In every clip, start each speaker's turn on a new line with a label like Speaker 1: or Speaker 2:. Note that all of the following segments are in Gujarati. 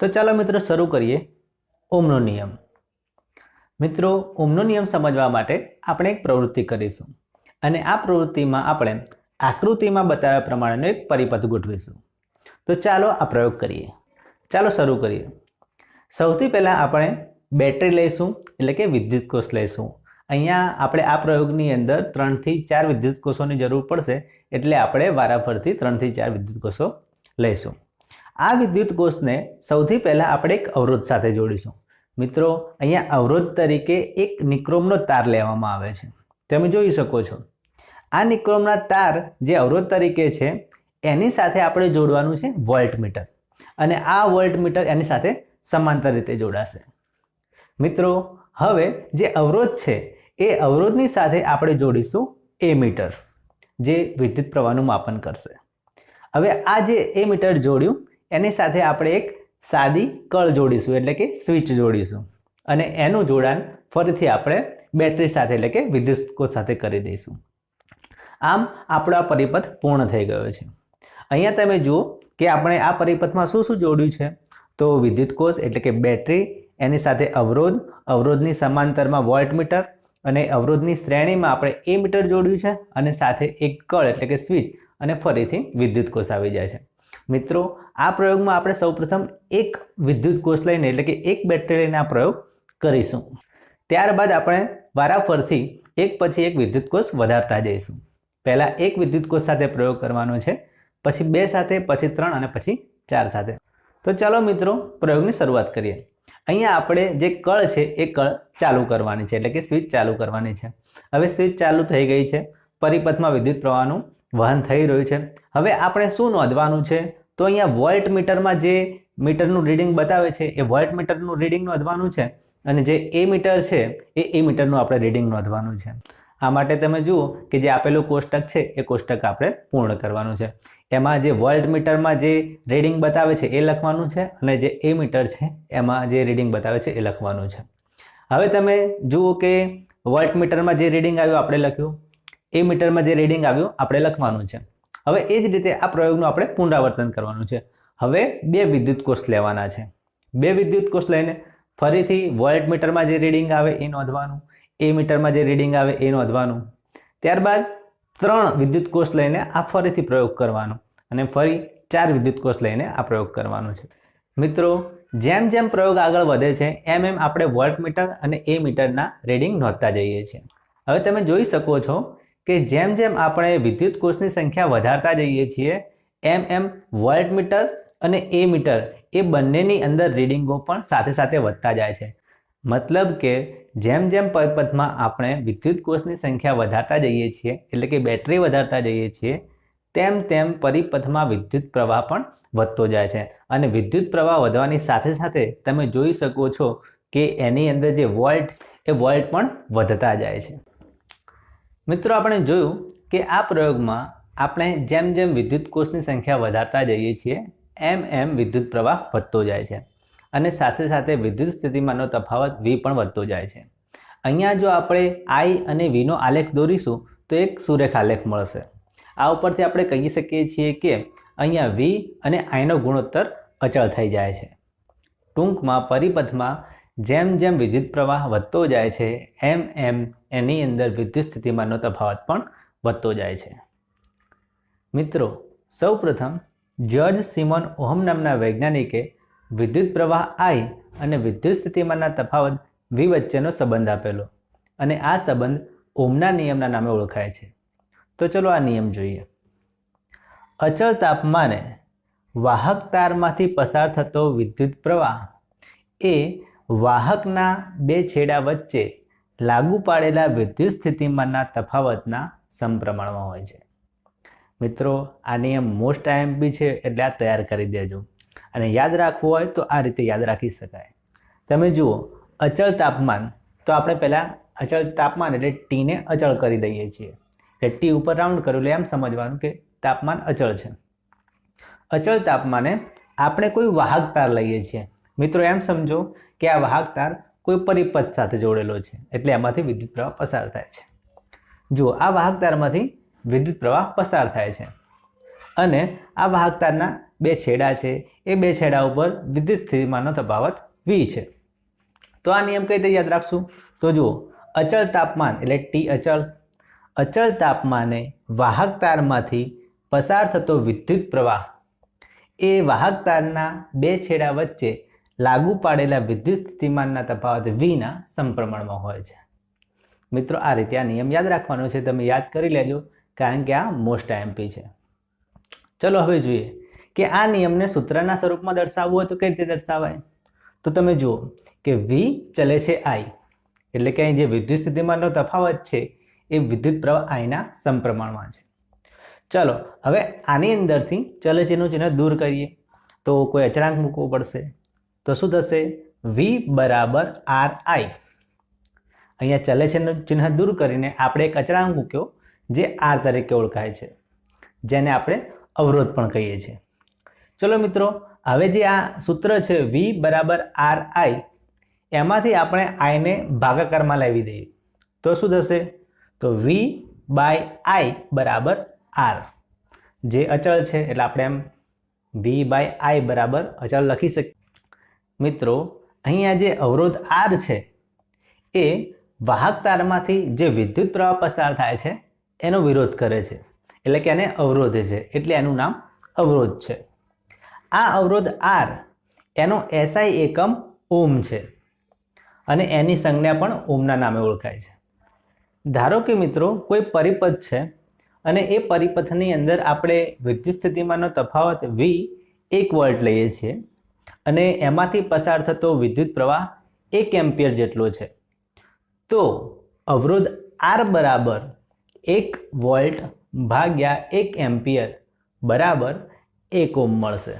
Speaker 1: તો ચાલો મિત્રો શરૂ કરીએ ઓમનો નિયમ. મિત્રો, ઓમનો નિયમ સમજવા માટે આપણે એક પ્રવૃત્તિ કરીશું અને આ પ્રવૃત્તિમાં આપણે આકૃતિમાં બતાવ્યા પ્રમાણેનો એક પરિપથ ગોઠવીશું. તો ચાલો આ પ્રયોગ કરીએ. ચાલો શરૂ કરીએ. સૌથી પહેલાં આપણે બેટરી લઈશું, એટલે કે વિદ્યુત કોષ લઈશું. અહીંયા આપણે આ પ્રયોગની અંદર ત્રણથી ચાર વિદ્યુત કોષોની જરૂર પડશે, એટલે આપણે વારાફરતી ત્રણથી ચાર વિદ્યુત કોષો લઈશું. આ વિદ્યુત કોષને સૌથી પહેલાં આપણે એક અવરોધ સાથે જોડીશું. મિત્રો, અહીંયા અવરોધ તરીકે એક નિક્રોમનો તાર લેવામાં આવે છે. તમે જોઈ શકો છો. આ નિક્રોમના તાર જે અવરોધ તરીકે છે, એની સાથે આપણે જોડવાનું છે વોલ્ટ મીટર અને આ વોલ્ટ મીટર એની સાથે સમાંતર રીતે જોડાશે. મિત્રો, હવે જે અવરોધ છે, એ અવરોધની સાથે આપણે જોડીશું એ મીટર, જે વિદ્યુત પ્રવાહનું માપન કરશે. હવે આ જે એ મીટર જોડ્યું એની સાથે આપણે એક સાદી કળ જોડીશું, એટલે કે સ્વિચ જોડીશું. અને એનું જોડાણ ફરીથી આપણે બેટરી સાથે, એટલે કે વિદ્યુત સાથે કરી દઈશું. આમ આપણો આ પરિપથ પૂર્ણ થઈ ગયો છે. અહીંયા તમે જુઓ કે આપણે આ પરિપથમાં શું શું જોડ્યું છે? તો વિદ્યુત કોષ એટલે કે બેટરી, એની સાથે અવરોધ, અવરોધની સમાંતરમાં વોલ્ટ મીટર અને અવરોધની શ્રેણીમાં આપણે એ મીટર જોડ્યું છે અને સાથે એક કળ એટલે કે સ્વિચ, અને ફરીથી વિદ્યુત કોષ આવી જાય છે. મિત્રો, આ પ્રયોગમાં આપણે સૌપ્રથમ એક વિદ્યુત કોષ લઈને, એટલે કે એક બેટરી આ પ્રયોગ કરીશું. ત્યારબાદ આપણે વારાફરથી એક પછી એક વિદ્યુત કોષ વધારતા જઈશું. પહેલાં એક વિદ્યુત કોષ સાથે પ્રયોગ કરવાનો છે, પછી બે સાથે, પછી ત્રણ અને પછી ચાર સાથે. તો ચાલો મિત્રો, પ્રયોગની શરૂઆત કરીએ. અહીંયા આપણે જે કળ છે, એ કળ ચાલુ કરવાની છે, એટલે કે સ્વિચ ચાલુ કરવાની છે. હવે સ્વિચ ચાલુ થઈ ગઈ છે, પરિપથમાં વિદ્યુત પ્રવાહનું વહન થઈ રહ્યું છે. હવે આપણે શું નોંધવાનું છે? તો અહીંયા વોલ્ટ મીટરમાં જે મીટરનું રીડિંગ બતાવે છે, એ વોલ્ટ મીટરનું રીડિંગ નોંધવાનું છે અને જે એ મીટર છે, એ એ મીટરનું આપણે રીડિંગ નોંધવાનું છે. આ માટે તમે જુઓ કે જે આપેલું કોષ્ટક છે, એ કોષ્ટક આપણે પૂર્ણ કરવાનું છે. એમાં જે વોલ્ટ મીટરમાં જે રીડિંગ બતાવે છે, એ લખવાનું છે અને જે એ મીટર છે, એમાં જે રીડિંગ બતાવે છે, એ લખવાનું છે. હવે તમે જુઓ કે વોલ્ટ મીટરમાં જે રીડિંગ આવ્યું, આપણે લખ્યું. એ મીટરમાં જે રીડિંગ આવ્યું, આપણે લખવાનું છે. હવે એ જ રીતે આ પ્રયોગનું આપણે પુનરાવર્તન કરવાનું છે. હવે બે વિદ્યુત કોષ લેવાના છે. બે વિદ્યુત કોષ લઈને ફરીથી વોલ્ટ મીટરમાં જે રીડિંગ આવે એ નોંધવાનું, એ મીટરમાં જે રીડિંગ આવે એ નોંધવાનું. ત્યારબાદ ત્રણ વિદ્યુત કોષ લઈને આ ફરીથી પ્રયોગ કરવાનો અને ફરી ચાર વિદ્યુત કોષ લઈને આ પ્રયોગ કરવાનો છે. મિત્રો, જેમ જેમ પ્રયોગ આગળ વધે છે, એમ એમ આપણે વોલ્ટ મીટર અને એ મીટરના રીડિંગ નોંધતા જઈએ છીએ. હવે તમે જોઈ શકો છો કે જેમ જેમ આપણે વિદ્યુત કોષની સંખ્યા વધારતા જઈએ છીએ, એમ એમ વોલ્ટ મીટર અને એ મીટર એ બંનેની અંદર રીડિંગો પણ સાથે સાથે વધતા જાય છે. મતલબ કે જેમ જેમ પરિપથમાં આપણે વિદ્યુત કોષની સંખ્યા વધારતા જઈએ છીએ, એટલે કે બેટરી વધારતા જઈએ છીએ, તેમ તેમ પરિપથમાં વિદ્યુત પ્રવાહ પણ વધતો જાય છે. અને વિદ્યુત પ્રવાહ વધવાની સાથે સાથે તમે જોઈ શકો છો કે એની અંદર જે વોલ્ટ એ વોલ્ટ પણ વધતા જાય છે. મિત્રો, આપણે જોયું કે આ પ્રયોગમાં આપણે જેમ જેમ વિદ્યુત કોષની સંખ્યા વધારતા જઈએ છીએ, એમ એમ વિદ્યુત પ્રવાહ વધતો જાય છે અને સાથે સાથે વિદ્યુત સ્થિતિમાનનો તફાવત વી પણ વધતો જાય છે. અહીંયા જો આપણે આઈ અને વીનો આલેખ દોરીશું, તો એક સુરેખ આલેખ મળશે. આ ઉપરથી આપણે કહી શકીએ છીએ કે અહીંયા વી અને આઈનો ગુણોત્તર અચળ થઈ જાય છે. ટૂંકમાં પરિપથમાં જેમ જેમ વિદ્યુત પ્રવાહ વધતો જાય છે, એમ એમ એની અંદર વિદ્યુત સ્થિતિમાનનો તફાવત પણ વધતો જાય છે. મિત્રો, સૌપ્રથમ જ્યોર્જ સિમોન ઓહમ નામના વૈજ્ઞાનિકે વિદ્યુત પ્રવાહ આઈ અને વિદ્યુત સ્થિતિમાનના તફાવત વી વચ્ચેનો સંબંધ આપેલો અને આ સંબંધ ઓમના નિયમના નામે ઓળખાય છે. તો ચલો આ નિયમ જોઈએ. અચળ તાપમાને વાહક તારમાંથી પસાર થતો વિદ્યુત પ્રવાહ એ વાહકના બે છેડા વચ્ચે લાગુ પાડેલા વિદ્યુત સ્થિતિમાનના તફાવતના સમપ્રમાણમાં હોય છે. મિત્રો, આ નિયમ મોસ્ટ આઈએમપી છે એટલે આ તૈયાર કરી દેજો. અને યાદ રાખવું હોય તો આ રીતે યાદ રાખી શકાય. તમે જુઓ, અચળ તાપમાન, તો આપણે પહેલાં અચળ તાપમાન એટલે ટીને અચળ કરી દઈએ છીએ. એટલે ટી ઉપર રાઉન્ડ કર્યું એટલે એમ સમજવાનું કે તાપમાન અચળ છે. અચળ તાપમાને આપણે કોઈ વાહક તાર લઈએ છીએ. મિત્રો, એમ સમજો કે આ વાહક તાર કોઈ પરિપથ સાથે જોડેલો છે, એટલે એમાંથી વિદ્યુત પ્રવાહ પસાર થાય છે. જુઓ, આ વાહક તારમાંથી વિદ્યુત પ્રવાહ પસાર થાય છે. અને આ વાહક તારના બે છેડા છે, એ બે છેડા ઉપર વિદ્યુત સ્થિતિમાનનો તફાવત વી છે. તો આ નિયમ કઈ રીતે યાદ રાખશું? તો જુઓ, અચળ તાપમાન, એટલે ટી અચળ અચળ તાપમાને વાહક તારમાંથી પસાર થતો વિદ્યુત પ્રવાહ એ વાહક તારના બે છેડા વચ્ચે લાગુ પાડેલા વિદ્યુત સ્થિતિમાનના તફાવત વીના સંપ્રમણમાં હોય છે. મિત્રો, આ રીતે આ નિયમ યાદ રાખવાનો છે. તમે યાદ કરી લેજો, કારણ કે આ મોસ્ટ આઈએમપી છે. ચલો હવે જોઈએ કે આ નિયમને સૂત્રના સ્વરૂપમાં દર્શાવવું હોય તો કઈ રીતે દર્શાવાય? તો તમે જુઓ કે વી ચલે છે આઈ એટલે કે અહીં જે વિદ્યુત સ્થિતિમાનનો તફાવત છે, એ વિદ્યુત પ્રવાહ આઈના સંપ્રમાણમાં છે. ચલો, હવે આની અંદરથી ચલે છેનું ચિહ્ન દૂર કરીએ. તો કોઈ અચળાંક મૂકવો પડશે. તો શું થશે? વી બરાબર આર આઈ અહીંયા ચલે છે ચિહ્ન દૂર કરીને આપણે એક મૂક્યો, જે આર તરીકે ઓળખાય છે. જેને આપણે અવરોધ પણ કહીએ છીએ. ચલો મિત્રો, હવે જે આ સૂત્ર છે વી બરાબર આર આઈ એમાંથી આપણે આઈને ભાગાકારમાં લાવી દઈએ. તો શું થશે? તો વી બાય આઈ બરાબર આર જે અચળ છે, એટલે આપણે એમ વી બાય આઈ બરાબર અચળ લખી શકીએ. મિત્રો અહીંયા જે અવરોધ આર છે, એ વાહક તારમાંથી જે વિદ્યુત પ્રવાહ પસાર થાય છે, એનો વિરોધ કરે છે. એટલે કે એને અવરોધે છે. એટલે એનું નામ અવરોધ છે. આ અવરોધ આર એનો એસઆઈ એકમ ઓમ છે. અને એની સંજ્ઞા પણ ઓમના નામે ઓળખાય છે. ધારો કે મિત્રો, કોઈ પરિપથ છે અને એ પરિપથની અંદર આપણે વિદ્યુત સ્થિતિમાનનો તફાવત વી એક વોલ્ટ લઈએ છીએ. અને એમાંથી પસાર થતો વિદ્યુત પ્રવાહ એક એમ્પિયર જેટલો છે. તો અવરોધ આર બરાબર એક વોલ્ટ ભાગ્યા એક એમ્પિયર બરાબર એક ઓમ મળશે.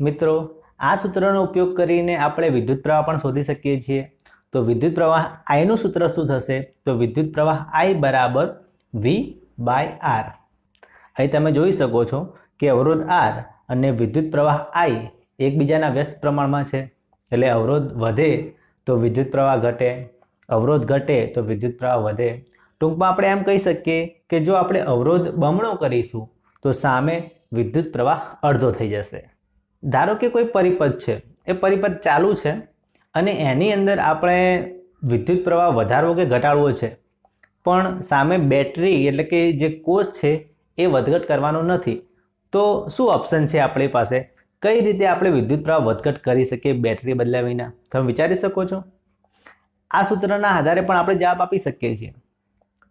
Speaker 1: મિત્રો, આ સૂત્રનો ઉપયોગ કરીને આપણે વિદ્યુત પ્રવાહ પણ શોધી શકીએ છીએ. તો વિદ્યુત પ્રવાહ આઈનું સૂત્ર શું થશે? તો વિદ્યુત પ્રવાહ આઈ બરાબર વી બાય આર અહીં તમે જોઈ શકો છો કે અવરોધ આર અને વિદ્યુત પ્રવાહ આઈ એકબીજાના વ્યસ્ત પ્રમાણમાં છે. એટલે અવરોધ વધે તો વિદ્યુત પ્રવાહ ઘટે. અવરોધ ઘટે તો વિદ્યુત પ્રવાહ વધે. ટૂંકમાં આપણે એમ કહી શકીએ કે જો આપણે અવરોધ બમણો કરીશું, તો સામે વિદ્યુત પ્રવાહ અડધો થઈ જશે. ધારો કે કોઈ પરિપથ છે, એ પરિપથ ચાલુ છે અને એની અંદર આપણે વિદ્યુત પ્રવાહ વધારવો કે ઘટાડવો છે, પણ સામે બેટરી એટલે કે જે કોષ છે, એ વધઘટ કરવાનો નથી. તો શું ઓપ્શન છે આપણી પાસે? કઈ રીતે આપણે વિદ્યુત પ્રવાહ વધઘટ કરી શકીએ બેટરી બદલ્યા વિના? તમે વિચારી શકો છો? આ સૂત્રના આધારે પણ આપણે જવાબ આપી શકીએ છીએ.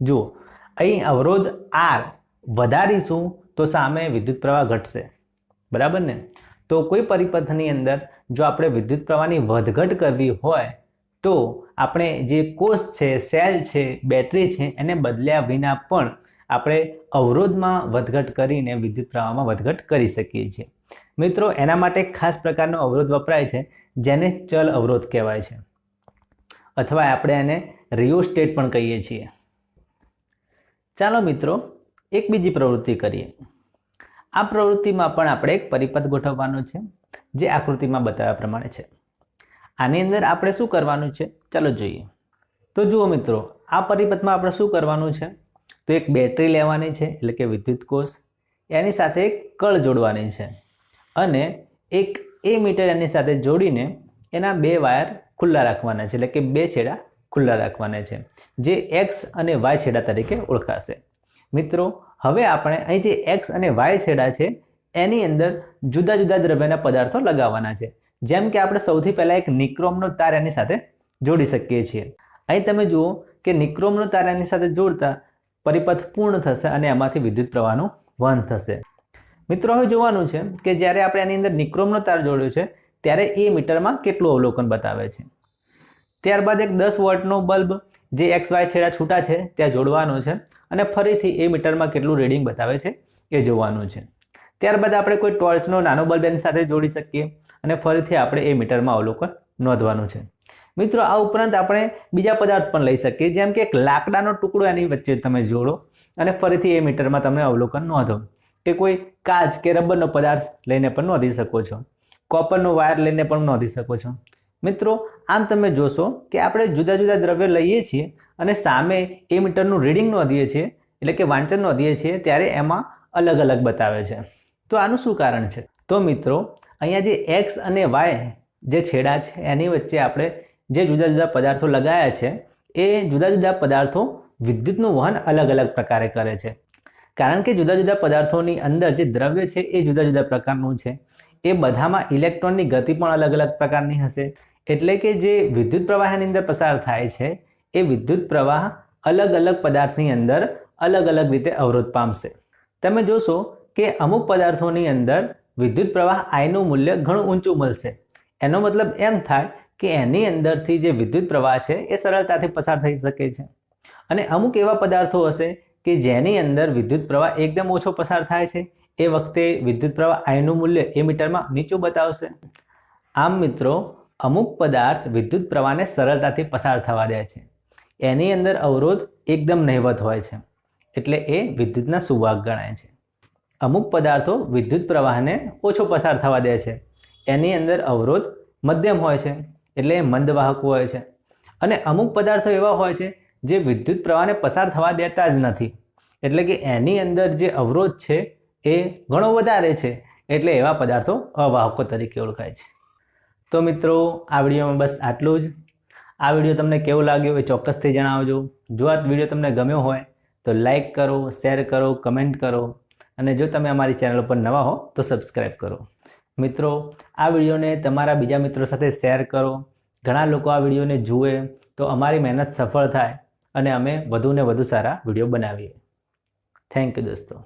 Speaker 1: જુઓ, અહીં અવરોધ આર વધારીશું તો સામે વિદ્યુત પ્રવાહ ઘટશે. બરાબર ને? તો કોઈ પરિપથની અંદર જો આપણે વિદ્યુત પ્રવાહની વધઘટ કરવી હોય, તો આપણે જે કોષ છે, સેલ છે, બેટરી છે, એને બદલ્યા વિના પણ આપણે અવરોધમાં વધઘટ કરીને વિદ્યુત પ્રવાહમાં વધઘટ કરી શકીએ છીએ. મિત્રો, એના માટે ખાસ પ્રકારનો અવરોધ વપરાય છે, જેને ચલ અવરોધ કહેવાય છે. અથવા આપણે એને રિયોસ્ટેટ પણ કહીએ છીએ. ચાલો મિત્રો, એક બીજી પ્રવૃત્તિ કરીએ. આ પ્રવૃત્તિમાં પણ આપણે એક પરિપથ ગોઠવવાનો છે, જે આકૃતિમાં બતાવ્યા પ્રમાણે છે. આની અંદર આપણે શું કરવાનું છે? ચાલો જોઈએ. તો જુઓ મિત્રો, આ પરિપથમાં આપણે શું કરવાનું છે? તો એક બેટરી લેવાની છે, એટલે કે વિદ્યુત કોષ. એની સાથે એક કળ જોડવાની છે. અને એક એ મીટર એની સાથે જોડીને એના બે વાયર ખુલ્લા રાખવાના છે, એટલે કે બે છેડા ખુલ્લા રાખવાના છે, જે એક્સ અને વાય છેડા તરીકે ઓળખાશે. મિત્રો, હવે આપણે અહીં જે એક્સ અને વાય છેડા છે, એની અંદર જુદા જુદા દ્રવ્યના પદાર્થો લગાવવાના છે. જેમ કે આપણે સૌથી પહેલાં એક નિક્રોમનો તાર એની સાથે જોડી શકીએ છીએ. અહીં તમે જુઓ કે નિક્રોમનો તાર એની સાથે જોડતા પરિપથ પૂર્ણ થશે અને એમાંથી વિદ્યુત પ્રવાહનું વહન થશે. મિત્રો, હવે જોવાનું છે કે જ્યારે આપણે એની અંદર નિક્રોમનો તાર જોડ્યો છે, ત્યારે એ મીટરમાં કેટલું અવલોકન બતાવે છે. ત્યારબાદ એક દસ વોટનો બલ્બ જે એક્સ, વાય છેડા છૂટા છે, ત્યાં જોડવાનો છે અને ફરીથી એ મીટરમાં કેટલું રીડિંગ બતાવે છે એ જોવાનું છે. ત્યારબાદ આપણે કોઈ ટોર્ચનો નાનો બલ્બ એની સાથે જોડી શકીએ અને ફરીથી આપણે એ મીટરમાં અવલોકન નોંધવાનું છે. મિત્રો, આ ઉપરાંત આપણે બીજા પદાર્થ પણ લઈ શકીએ, જેમ કે એક લાકડાનો ટુકડો એની વચ્ચે તમે જોડો અને ફરીથી એ મીટરમાં તમે અવલોકન નોંધો. કે કોઈ કાચ કે રબરનો પદાર્થ લઈને પણ નોંધી શકો છો. કોપરનો વાયર લઈને પણ નોંધી શકો છો. મિત્રો, આમ તમે જોશો કે આપણે જુદા જુદા દ્રવ્ય લઈએ છીએ અને સામે એ મીટરનું રીડિંગ નોંધીએ છીએ, એટલે કે વાંચન નોંધીએ છીએ, ત્યારે એમાં અલગ અલગ બતાવે છે. તો આનું શું કારણ છે? તો મિત્રો, અહીંયા જે એક્સ અને વાય જે છેડા છે, એની વચ્ચે આપણે જે જુદા જુદા પદાર્થો લગાયા છે, એ જુદા જુદા પદાર્થો વિદ્યુતનું વહન અલગ અલગ પ્રકારે કરે છે. કારણ કે જુદા જુદા પદાર્થોની અંદર જે દ્રવ્ય છે એ જુદા જુદા પ્રકારનું છે. એ બધામાં ઇલેક્ટ્રોનની ગતિ પણ અલગ અલગ પ્રકારની હશે. એટલે કે જે વિદ્યુત પ્રવાહની અંદર પસાર થાય છે, એ વિદ્યુત પ્રવાહ અલગ અલગ પદાર્થની અંદર અલગ અલગ રીતે અવરોધ પામશે. તમે જોશો કે અમુક પદાર્થોની અંદર વિદ્યુત પ્રવાહ આયનું મૂલ્ય ઘણું ઊંચું મળશે. એનો મતલબ એમ થાય કે એની અંદરથી જે વિદ્યુત પ્રવાહ છે એ સરળતાથી પસાર થઈ શકે છે. અને અમુક એવા પદાર્થો હશે કે જેની અંદર વિદ્યુત પ્રવાહ એકદમ ઓછો પસાર થાય છે, એ વખતે વિદ્યુત પ્રવાહ આયનું મૂલ્ય એ મીટરમાં નીચું બતાવશે. આમ મિત્રો, અમુક પદાર્થ વિદ્યુત પ્રવાહને સરળતાથી પસાર થવા દે છે. એની અંદર અવરોધ એકદમ નહિવત હોય છે, એટલે એ વિદ્યુતના સુવાહક ગણાય છે. અમુક પદાર્થો વિદ્યુત પ્રવાહને ઓછો પસાર થવા દે છે. એની અંદર અવરોધ મધ્યમ હોય છે, એટલે એ મંદવાહક હોય છે. અને અમુક પદાર્થો એવા હોય છે જે વિદ્યુત પ્રવાહને પસાર થવા દેતા જ નથી. એટલે કે એની અંદર જે અવરોધ છે, એ ઘણો વધારે છે. એટલે એવા પદાર્થો અવાહકો તરીકે ઓળખાય છે. તો મિત્રો, આ વિડીયોમાં બસ આટલું જ. આ વીડિયો તમને કેવો લાગ્યો એ ચોક્કસથી જણાવજો. જો આ વીડિયો તમને ગમ્યો હોય, તો લાઈક કરો, શેર કરો, કમેન્ટ કરો. અને જો તમે અમારી ચેનલ ઉપર નવા હો, તો સબસ્ક્રાઈબ કરો. મિત્રો, આ વિડીયોને તમારા બીજા મિત્રો સાથે શેર કરો. ઘણા લોકો આ વિડીયોને જુએ, તો અમારી મહેનત સફળ થાય. અને અમે વધુને વધુ સારા વીડિયો બનાવીએ. થેન્ક યુ દોસ્તો.